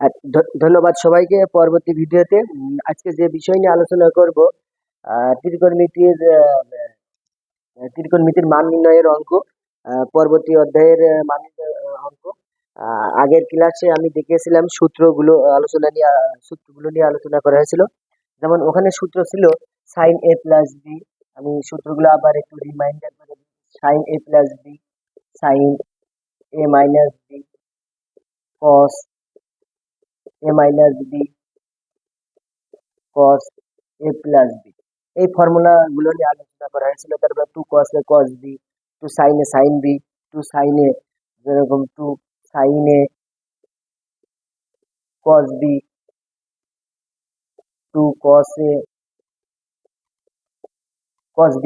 আর ধন্যবাদ সবাইকে পরবর্তী ভিডিওতে। আজকে যে বিষয় নিয়ে আলোচনা করব ত্রিকোণমিতির ত্রিকোণমিতির মান নির্ণয়ের অঙ্ক পরবর্তী অধ্যায়ের মান অঙ্ক। আগের ক্লাসে আমি দেখিয়েছিলাম সূত্রগুলো, আলোচনা নিয়ে সূত্রগুলো নিয়ে আলোচনা করা হয়েছিল। যেমন ওখানে সূত্র ছিল সাইন এ প্লাস বি আমি সূত্রগুলো আবার একটু রিমাইন্ডার করে দিই। Sine A plus B sine A minus B cos A minus B cos a plus b. এই ফর্মুলা গুলো নিয়ে আলোচনা করা হয়েছিল। তারপর two cos a, cos b two sin a, sin b two sin a, যেরকম two sin a, cos b two cos a, cos b,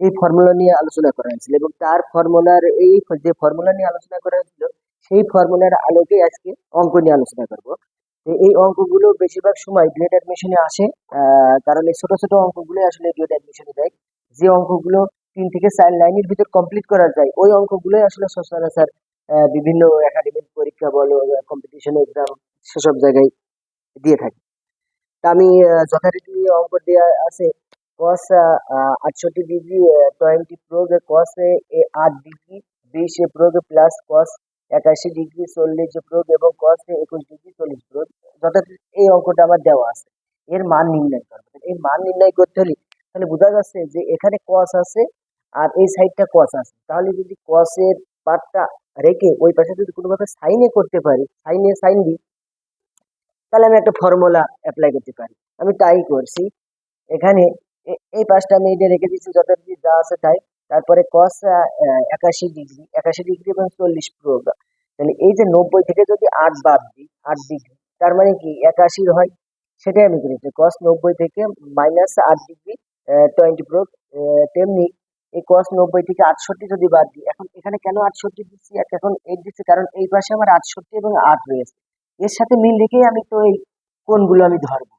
এই formula নিয়ে আলোচনা করা হয়েছিল। এবং তার ফর্মুলার এই যে ফর্মুলা নিয়ে আলোচনা করা হয়েছিল, সেই ফর্মুলার আলোকে আজকে অঙ্ক নিয়ে আলোচনা করব। এই অঙ্কগুলো বেশিরভাগ সময় গ্রেড অ্যাডমিশনে আসে কারণ এই ছোট ছোট অঙ্কগুলো আসলে গ্রেড অ্যাডমিশনে দেয়। যে অঙ্কগুলো তিন থেকে চার লাইনের ভিতর কমপ্লিট করা যায়, ওই অঙ্কগুলোই আসলে সচরাচর বিভিন্ন একাডেমিক পরীক্ষা বলো কম্পিটিশন এক্সাম সেসব জায়গায় দিয়ে থাকে। তা আমি যথারীতি অঙ্ক দেওয়া আছে কস আটষট্টি ডিগ্রি টোয়েন্টি প্রোগ কস এ আট ডিগ্রি বিশ প্রোগ প্লাস কস একাশি ডিগ্রি চল্লিশ প্রোগ এবং কস একুশ ডিগ্রি চল্লিশ প্রোগ যথারীতি এই অঙ্কটা আমার দেওয়া আছে। এর মান নির্ণয় করব। এই মান নির্ণয় করতে হলে, তাহলে বোঝা যাচ্ছে যে এখানে কস আছে আর এই সাইডটা কস আছে। তাহলে যদি কসের পার্টটা রেখে ওই পাশে যদি কোনোভাবে সাইনে করতে পারি সাইনে সাইন দিই, তাহলে আমি একটা ফর্মুলা অ্যাপ্লাই করতে পারি। আমি তাই করছি। এখানে এই পাঁচটা আমি এটা রেখে দিচ্ছি যথারীতি যা আছে তাই। তারপরে কস একাশি ডিগ্রি একাশি ডিগ্রি এবং চল্লিশ প্রোগ্রাম তাহলে এই যে নব্বই থেকে যদি আট বাদ দিই, আট ডিগ্রি তার মানে কি? একাশির হয়, সেটাই আমি করেছি কস নব্বই থেকে মাইনাস আট ডিগ্রি টোয়েন্টি প্রোগ তেমনি এই কস নব্বই থেকে আটষট্টি যদি বাদ দিই, এখন এখানে কেন আটষট্টি দিচ্ছি? এখন এইট দিচ্ছি, কারণ এই পাশে আমার আটষট্টি এবং আট রয়েছে। এর সাথে মিল রেখেই আমি তো এই কোনগুলো আমি ধরবো।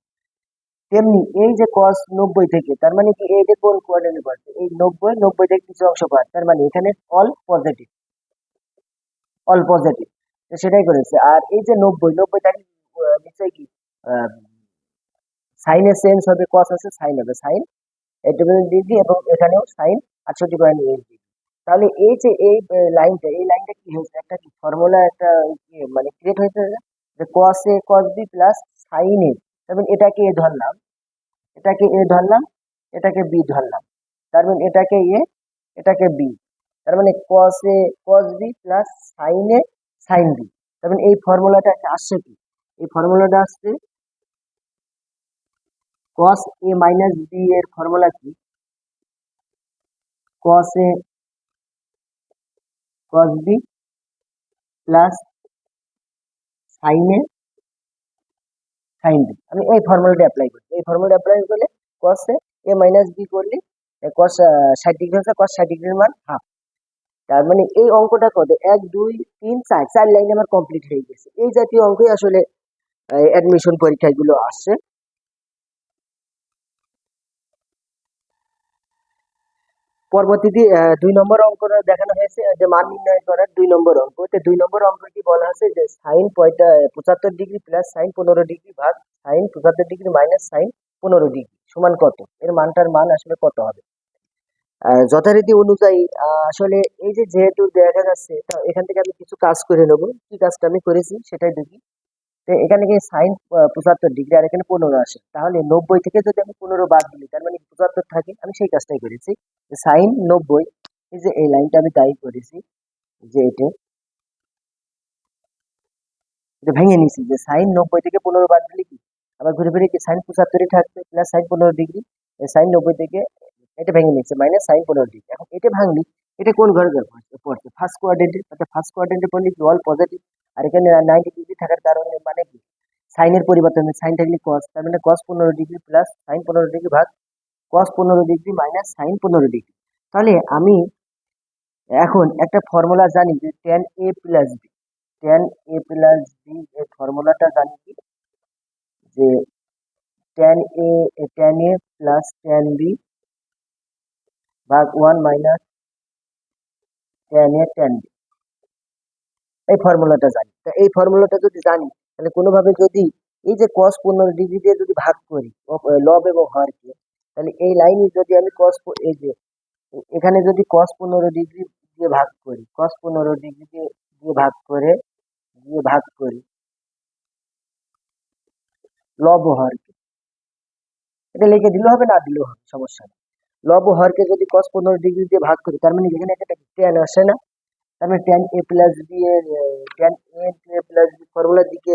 তেমনি এই যে কস নব্বই থেকে, তার মানে কি এই যে কোন কোয়ার্ডিনেট পড়ছে এই নব্বই নব্বই থেকে কিছু অংশ পায় তার মানে এখানে অল পজিটিভ অল পজিটিভ সেটাই করেছে। আর এই যে নব্বই নব্বই তার নিশ্চয়ই কি? সাইনের চেঞ্জ হবে কস আছে সাইন হবে। সাইন এইট ডিগ্রি এবং এখানেও সাইন আটষট্টি পয়েন্ট এইট ডিগ্রি তাহলে এই যে এই লাইনটা এই লাইনটা কি হয়েছে? একটা কি ফর্মুলা একটা কি মানে ক্রিয়েট হয়েছে? যে cos A cos B plus sine A তারপর এটাকে এ ধরলাম, এটাকে এ ধরলাম, এটাকে বি ধরলাম। তার মানে এটাকে এ, এটাকে বি। তার মানে cos A cos B plus sine A sine B তার মানে এই ফর্মুলাটা আসছে কি? এই ফর্মুলাটা আসছে cos a মাইনাস বি এর ফর্মুলা কি? cos a, cos b plus sin a sin b আমি এই ফর্মুলাটা অ্যাপ্লাই করি। এই ফর্মুলাটা অ্যাপ্লাই করলে cos এ মাইনাস বি করলে cos ষাট ডিগ্রি হচ্ছে cos ষাট ডিগ্রির মান হাফ তার মানে এই অঙ্কটা কত? এক, দুই, তিন, চার। চার লাইন আমার কমপ্লিট হয়ে গেছে। এই জাতীয় অঙ্কই আসলে অ্যাডমিশন পরীক্ষাগুলো আসছে। পরবর্তীতে দুই নম্বর অঙ্ক দেখানো হয়েছে, যে মান নির্ণয় করার দুই নম্বর অঙ্ক। দুই নম্বর অঙ্কটি বলা আছে যে সাইন পঁয়তা, পঁচাত্তর ডিগ্রি প্লাস সাইন পনেরো ডিগ্রি ভাগ সাইন পঁচাত্তর ডিগ্রি মাইনাস সাইন পনেরো ডিগ্রি সমান কত? এর মানটার মান আসলে কত হবে? যথারীতি অনুযায়ী আসলে এই যে যেহেতু দেখা যাচ্ছে এখান থেকে আমি কিছু কাজ করে নেব। কি কাজটা আমি করেছি সেটাই দেখি। এখানে কি সাইন পঁচাত্তর ডিগ্রি আর এখানে পনেরো আসে। তাহলে নব্বই থেকে যদি আমি পনেরো বাদ দিই, তার মানে পঁচাত্তর থাকে, আমি সেই কাজটাই করেছি। সাইন নব্বই, এই যে এই লাইনটা আমি তাই করেছি, যে এটা এটা ভেঙে নিয়েছি। যে সাইন নব্বই থেকে পনেরো বাদ দিলে কি? আবার ঘুরে ফিরে কি সাইন পঁচাত্তরই থাকবে প্লাস সাইন পনেরো ডিগ্রি সাইন নব্বই থেকে এটা ভেঙে নিচ্ছে মাইনাস সাইন পনেরো ডিগ্রি এখন এটা ভাঙলি, এটা কোন ঘরে পড়ছে? ফার্স্ট কোয়ার্ডেন্টে অর্থাৎ ফার্স্ট কোয়ার্ডেন্টে পড়লে কি অল পজিটিভ আর এখানে নাইনটি ডিগ্রি থাকার কারণে মানে কি? সাইনের পরিবর্তন সাইন থাকলে কস তার মানে কস পনেরো ডিগ্রি প্লাস সাইন পনেরো ডিগ্রি ভাগ কস পনেরো ডিগ্রি মাইনাস সাইন পনেরো ডিগ্রি তাহলে আমি এখন একটা ফর্মুলা জানি যে tan A plus B tan A plus B এর ফর্মুলাটা জানি কি? যে tan A tan A plus tan B ভাগ one minus tan A tan B এই ফর্মুলাটা জানি। তা এই ফর্মুলাটা যদি জানি, তাহলে কোনোভাবে যদি এই যে কস পনেরো ডিগ্রি দিয়ে যদি ভাগ করি লব এবং হরকে তাহলে এই লাইনে যদি আমি কস এই যে, এখানে যদি কস পনেরো ডিগ্রি দিয়ে ভাগ করি কস পনেরো ডিগ্রি দিয়ে দিয়ে ভাগ করে, দিয়ে ভাগ করি লব হরকে এটা লিখে দিলেও হবে, না দিলেও হবে, সমস্যা নেই। লব হরকে যদি কস পনেরো ডিগ্রি দিয়ে ভাগ করি, তার মানে এখানে একটা ট্যান আসে না। তার মানে ট্যান এ প্লাস বি এর ট্যান এ প্লাস বি ফর্মুলার দিকে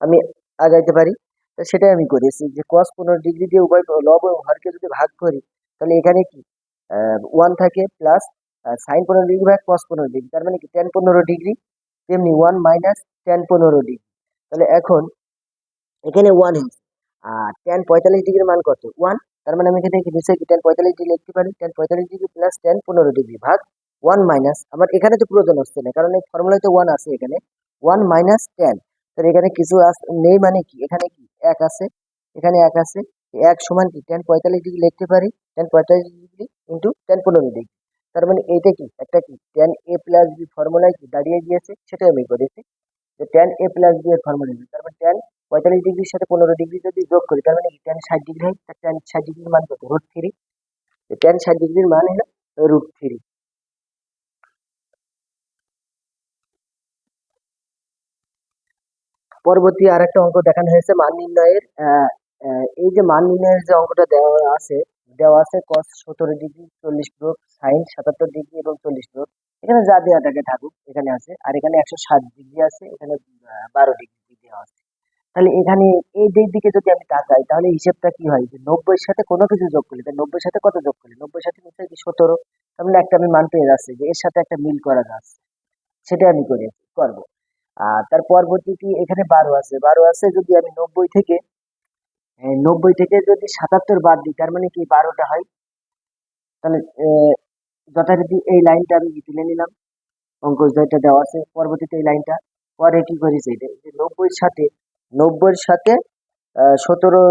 আমি আগাইতে পারি। তো সেটাই আমি করেছি যে কস পনেরো ডিগ্রি দিয়ে উভয় লব এবং হরকে যদি ভাগ করি, তাহলে এখানে কি? ওয়ান থাকে প্লাস সাইন পনেরো ডিগ্রি ভাগ কস পনেরো ডিগ্রি তার মানে কি? টেন পনেরো ডিগ্রি তেমনি ওয়ান মাইনাস টেন পনেরো ডিগ্রি তাহলে এখন এখানে ওয়ান হয়েছে আর টেন পঁয়তাল্লিশ ডিগ্রির মান কত? ওয়ান তার মানে আমি এখানে টেন পঁয়তাল্লিশ ডিগ্রি লিখতে পারি। টেন পঁয়তাল্লিশ ডিগ্রি প্লাস টেন পনেরো ডিগ্রি ভাগ ওয়ান মাইনাস আমার এখানে তো প্রয়োজন আসছে না, কারণ এই ফর্মুলায় তো ওয়ান আছে এখানে ওয়ান মাইনাস টেন তাহলে এখানে কিছু নেই মানে কি? এখানে কি? এক আছে, এখানে এক আছে, এক সমান কি? টেন পঁয়তাল্লিশ ডিগ্রি লিখতে পারি টেন পঁয়তাল্লিশ ডিগ্রি ইন্টু টেন পনেরো ডিগ্রি তার মানে এইটা কি? একটা কি? টেন এ প্লাস বি ফর্মুলায় কি দাঁড়িয়ে গিয়েছে? সেটাই আমি করেছি। যে টেন এ প্লাস বি এর ফর্মুলা তার মানে টেন পঁয়তাল্লিশ ডিগ্রির সাথে পনেরো ডিগ্রি যদি যোগ করি, তার মানে টেন ষাট ডিগ্রি হয় টেন ষাট ডিগ্রির মান কত? রুট থ্রি টেন ষাট ডিগ্রির মান হলো রুট থ্রি পরবর্তী আরেকটা অঙ্ক দেখানো হয়েছে মান নির্ণয়ের। এই যে মান নির্ণয়ের যে অঙ্কটা দেওয়া আছে দেওয়া আছে কস সতেরো ডিগ্রি চল্লিশ প্রোগ সাইন সাতাত্তর ডিগ্রি এবং চল্লিশ প্রোগ এখানে যা দেওয়া থাকে থাকুক, এখানে আছে। আর এখানে একশো সাত ডিগ্রি আছে, এখানে বারো ডিগ্রি দেওয়া আছে। তাহলে এখানে এই দিক দিকে যদি আমি তাকাই, তাহলে হিসেবটা কি হয়? যে নব্বই সাথে কোনো কিছু যোগ করলে, তাহলে নব্বই সাথে কত যোগ করলে? নব্বই সাথে নিশ্চয়ই কি সতেরো? তার মানে একটা আমি মান পেয়ে যাচ্ছি যে এর সাথে একটা মিল করা যাচ্ছে। সেটা আমি করে করব। আর তার পরবর্তীতে এখানে বারো আছে? বারো আছে যদি আমি নব্বই থেকে নব্বই থেকে যদি সাতাত্তর বাদ দিই, তার মানে কি বারোটা হয়? তাহলে যথারীতি এই লাইনটা আমি তুলে নিলাম। অঙ্ক যেটা দেওয়া আছে পরবর্তীতে এই লাইনটা। পরে কি করেছে? এটা যে নব্বইয়ের সাথে নব্বইয়ের সাথে সতেরো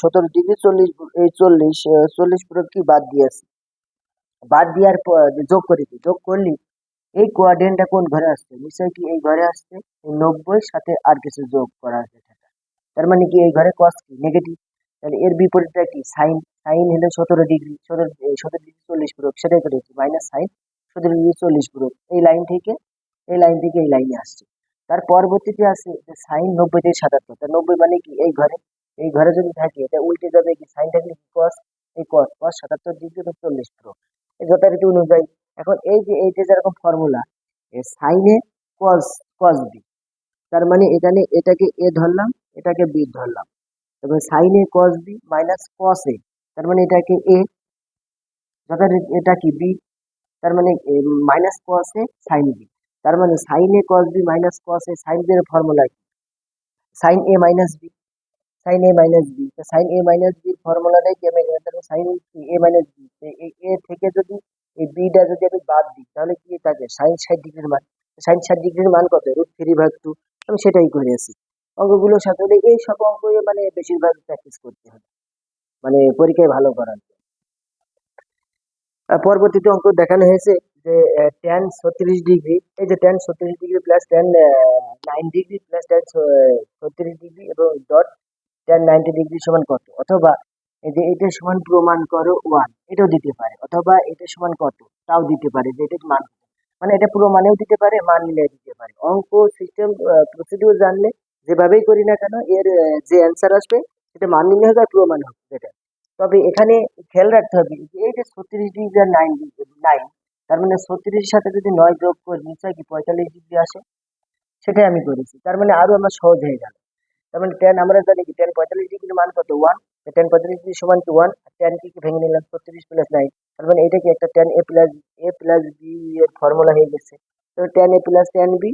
সতেরো ডিগ্রি চল্লিশ, এই চল্লিশ চল্লিশ পুরো কি বাদ দিয়েছে? বাদ দেওয়ার পর, যোগ করেছি। যোগ করলি এই কোয়াড্রেন্টটা কোন ঘরে আসছে? নিশ্চয়ই কি এই ঘরে আসছে? নব্বই সাথে আর কিছু যোগ করা আছে তার মানে কি এই ঘরে কস কি? নেগেটিভ তাহলে এর বিপরীতটা কি? সাইন সাইন হলো সতেরো ডিগ্রি, সতেরো সতেরো ডিগ্রি চল্লিশ পুরো সেটাই করেছি মাইনাস সাইন সতেরো ডিগ্রি চল্লিশ পুরো এই লাইন থেকে, এই লাইন থেকে এই লাইনে আসছে। তার পরবর্তীতে আছে সাইন নব্বই থেকে সাতাত্তর। তা নব্বই মানে কি? এই ঘরে এই ঘরে যদি থাকে এটা উল্টে যাবে কি? সাইন থাকলে কি? কস এই কস কস সাতাত্তর ডিগ্রি চল্লিশ পুরো এই যথারীতি অনুযায়ী এখন এই যে এইটা যেরকম ফর্মুলা সাইনে কস কস বি তার মানে এখানে এটাকে এ ধরলাম, এটাকে বি ধরলাম। এবং সাইনে cos B minus cos A তার মানে এটাকে এ যথারীতি এটা কি বি তার মানে minus cos A sine B তার মানে সাইনে cos B minus cos A sine B এর ফর্মুলা কি? Sine A minus B sine A minus B sine A minus B ফর্মুলাটাই কি আমি সাইন এ মাইনাস বি এ থেকে যদি এই বিটা যদি আমি বাদ দিই, তাহলে কি থাকে? সাইন ষাট ডিগ্রির মান সাইন ষাট ডিগ্রির মান কত? রুট থ্রি ভাগ টু আমি সেটাই করেছি অঙ্কগুলোর সাথে হলে এই সব অঙ্ক মানে বেশিরভাগ প্র্যাকটিস করতে হবে। মানে পরীক্ষায় ভালো করার। পরবর্তীতে অঙ্ক দেখানো হয়েছে যে টেন ছত্রিশ ডিগ্রি, এই যে টেন ছত্রিশ degree plus tan nine degree plus tan ছত্রিশ ডিগ্রি এবং ডট টেন নাইনটি ডিগ্রি সমান কত? অথবা যে এটা সমান প্রমাণ করো ওয়ান এটাও দিতে পারে, অথবা এটা সমান কত, তাও দিতে পারে, যে এটা মান মানে এটা প্রমাণেও দিতে পারে, মান নিলেও দিতে পারে। অঙ্ক সিস্টেম প্রসিডিউর জানলে যেভাবেই করি না কেন, এর যে অ্যান্সার আসবে, সেটা মান নিলে হবে আর প্রমাণ হবে যেটা। তবে এখানে খেয়াল রাখতে হবে যে এই যে ছত্রিশ ডিগ্রি আর নাইন নাইন তার মানে ছত্রিশের সাথে যদি নয় যোগ করি নিশ্চয়ই কি পঁয়তাল্লিশ ডিগ্রি আসে? সেটাই আমি করেছি। তার মানে আরও আমার সহজ হয়ে গেল। তার মানে টেন আমরা জানি কি টেন পঁয়তাল্লিশ ডিগ্রির মান কত? ওয়ান টেন পঁয়তাল্লিশ ডিগ্রি সমান কি ওয়ান টেন কি ভেঙে নিলাম? ছত্রিশ প্লাস নাইন তার মানে এটা কি একটা tan A plus A plus B এর ফর্মুলা হয়ে গেছে। তো tan A plus tan B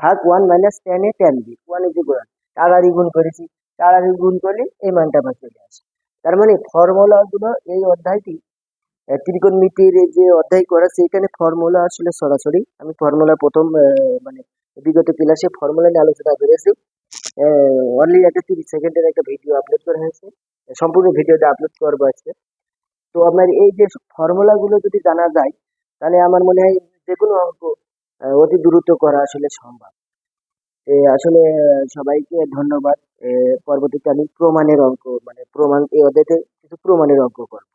ভাগ one minus tan A tan B one is গুণ তাড়াতাড়ি গুণ করেছি। তাড়াতাড়ি গুণ করলে এই মানটা আমার চলে আসে। তার মানে ফর্মুলা গুলো এই অধ্যায়টি ত্রিকোণমিতির যে অধ্যায় করা, সেইখানে ফর্মুলা আসলে সরাসরি। আমি ফর্মুলা প্রথম মানে বিগত ক্লাসে ফর্মুলা নিয়ে আলোচনা করেছি। অনলি একটা তিরিশ সেকেন্ডের একটা ভিডিও আপলোড করা হয়েছে। সম্পূর্ণ ভিডিওটা আপলোড করব আজকে। তো আপনার এই যে ফর্মুলাগুলো যদি জানা যায়, তাহলে আমার মনে হয় যে কোনো অঙ্ক অতি দ্রুত করা আসলে সম্ভব। আসলে সবাইকে ধন্যবাদ। পরবর্তীতে আমি প্রমাণের অঙ্ক মানে প্রমাণ অধ্যায়তে কিছু প্রমাণের অঙ্ক করব।